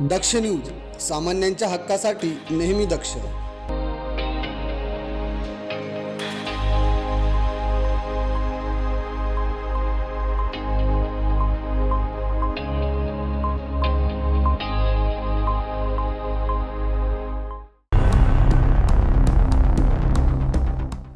दक्ष news सामान्यांच्या हक्कासाठी नेहमी दक्ष.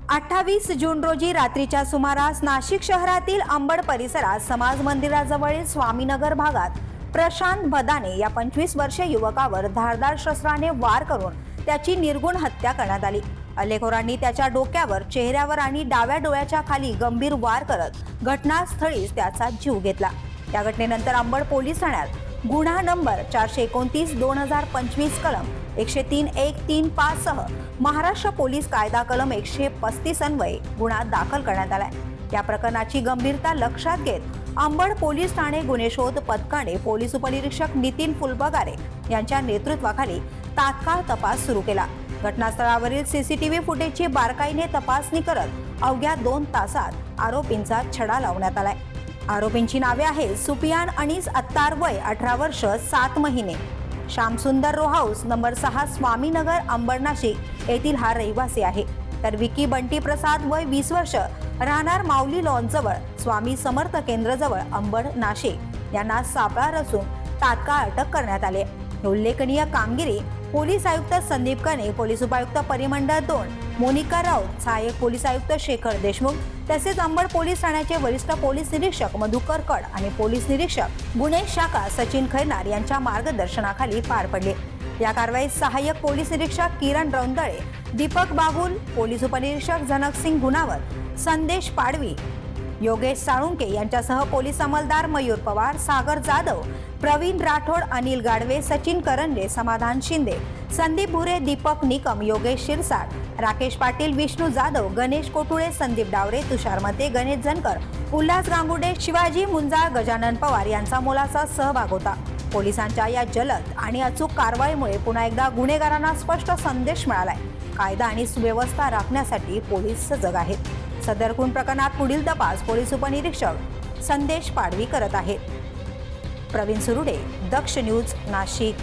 अठ्ठावीस जून रोजी रात्रीच्या सुमारास नाशिक शहरातील अंबड परिसरात समाज मंदिराजवळील स्वामीनगर भागात प्रशांत भदाने या पंचवीस वर्षीय युवकावर धारदार शस्त्राने वार करून त्याची निर्गुण हत्या करण्यात आली. हल्लेखोरांनी त्याच्या डोक्यावर चेहऱ्यावर आणि डाव्या डोळ्याच्या खाली गंभीर वार करत घटनास्थळीच त्याचा जीव घेतला. या घटनेनंतर अंबड पोलीस ठाण्यात गुन्हा नंबर चारशे एकोणतीस दोन हजार पंचवीस कलम एकशे तीन एक तीन पाच सह महाराष्ट्र पोलीस कायदा कलम एकशे पस्तीस अन्वये गुन्हा दाखल करण्यात आलाय. या प्रकरणाची गंभीरता लक्षात घेत अंबड पोलीस ठाणे गुन्हे शोध पथकाने पोलीस उपनिरीक्षक नितीन फुलबगारे यांच्या नेतृत्वाखाली तात्काळ तपास सुरू केला. घटनास्थळावरील सीसीटीव्ही फुटेजची बारकाईने तपासणी करत अवघ्या दोन तासात आरोपींचा छडा लावण्यात आलाय. आरोपींची नावे आहेत सुपियान अनिस अत्तार वय अठरा वर्ष सात महिने. श्यामसुंदर रो हाऊस नंबर सहा स्वामीनगर अंबड नाशिक येथील हा रहिवासी आहे. तर विकी बंटी प्रसाद वय वीस वर्ष. राहणार माऊली लॉन जवळ. स्वामी समर्थ केंद्र जवळ अंबड नाशिक. यांना सापळा रचून तात्काळ अटक करण्यात आली. उल्लेखनीय कामगिरी पोलीस आयुक्त संदीप कने पोलीस उपायुक्त परिमंडळ दोन मोनिका राऊत सहाय्यक पोलीस आयुक्त शेखर देशमुख तसेच अंबड पोलीस ठाण्याचे वरिष्ठ पोलीस निरीक्षक मधुकर कड आणि पोलीस निरीक्षक गुन्हे शाखा सचिन खैनार यांच्या मार्गदर्शनाखाली पार पडले. या कारवाईत सहाय्यक पोलीस निरीक्षक किरण रौंदळे दीपक बागुल पोलीस उपनिरीक्षक जनकसिंग गुणावत संदेश पाडवी योगेश साळुंके यांच्यासह पोलीस अंमलदार मयूर पवार सागर जाधव प्रवीण राठोड अनिल गाडवे सचिन करंजे समाधान शिंदे संदीप भुरे दीपक निकम योगेश शिरसाट राकेश पाटील विष्णू जाधव गणेश कोटुळे संदीप डावरे तुषार मते गणेश जनकर उल्हास गांगुडे शिवाजी मुंजाळ गजानन पवार यांचा मोलाचा सहभाग होता. पोलिसांच्या या जलद आणि अचूक कारवाईमुळे पुन्हा एकदा गुन्हेगारांना स्पष्ट संदेश मिळालाय. कायदा आणि सुव्यवस्था राखण्यासाठी पोलीस सजग आहेत. सदर खून प्रकरणात पुढील तपास पोलीस उपनिरीक्षक संदेश पाडवी करत आहेत. प्रवीण सुरुडे दक्ष न्यूज नाशिक.